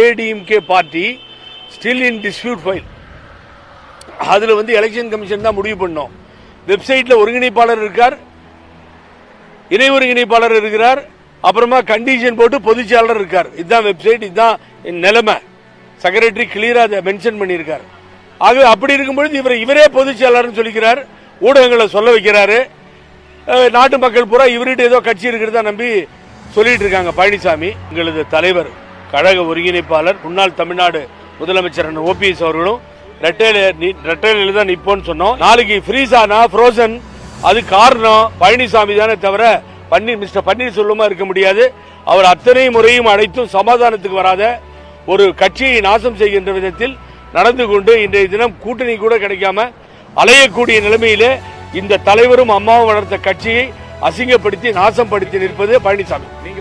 ADMK party still in dispute file அதில் வந்து election commission தான் முடிவு பண்ணோம். வெப்சைட்டில் ஒருங்கிணைப்பாளர் இருக்கார். இணை ஒருங்கிணைப்பாளர் இருக்கிறார். அப்புறமா கண்டிஷன் போட்டு பொதுச்செயலாளர் இருக்கார். இதுதான் வெப்சைட் இதுதான் நிலைமை. செக்ரட்டரி கிளியராக அதை மென்ஷன் பண்ணியிருக்கார். ஆக அப்படி இருக்கும்பொழுது இவர் இவரே பொதுச்செயலாளர்னு சொல்லிக்கிறார். ஊடகங்களை சொல்ல வைக்கிறாரு. நாட்டு மக்கள் பூரா இவர்கிட்ட ஏதோ கட்சி இருக்கிறதா நம்பி சொல்லிட்டு இருக்காங்க பழனிசாமி. எங்களது தலைவர். கழக ஒருங்கிணைப்பாளர் முன்னாள் தமிழ்நாடு முதலமைச்சர் ஓபிஎஸ் அவர்களும் ரெட்டையில ரெட்டையில தான் நிப்போன்னு சொன்னோம். நாளைக்கு ஃப்ரீஸ் ஆனா ஃப்ரோசன் அது காரணம் பழனிசாமி தானே தவிர பன்னீர் மிஸ்டர் பன்னீர்செல்வமா இருக்க முடியாது. அவர் அத்தனை முறையும் அனைத்தும் சமாதானத்துக்கு வராத ஒரு கட்சியை நாசம் செய்கின்ற விதத்தில் நடந்து கொண்டு இன்றைய தினம் கூட்டணி கூட கிடைக்காம அலையக்கூடிய நிலைமையிலே இந்த தலைவரும் அம்மாவும் வளர்த்த கட்சியை அசிங்கப்படுத்தி நாசம் படுத்தி நிற்பது பழனிசாமி. நீங்க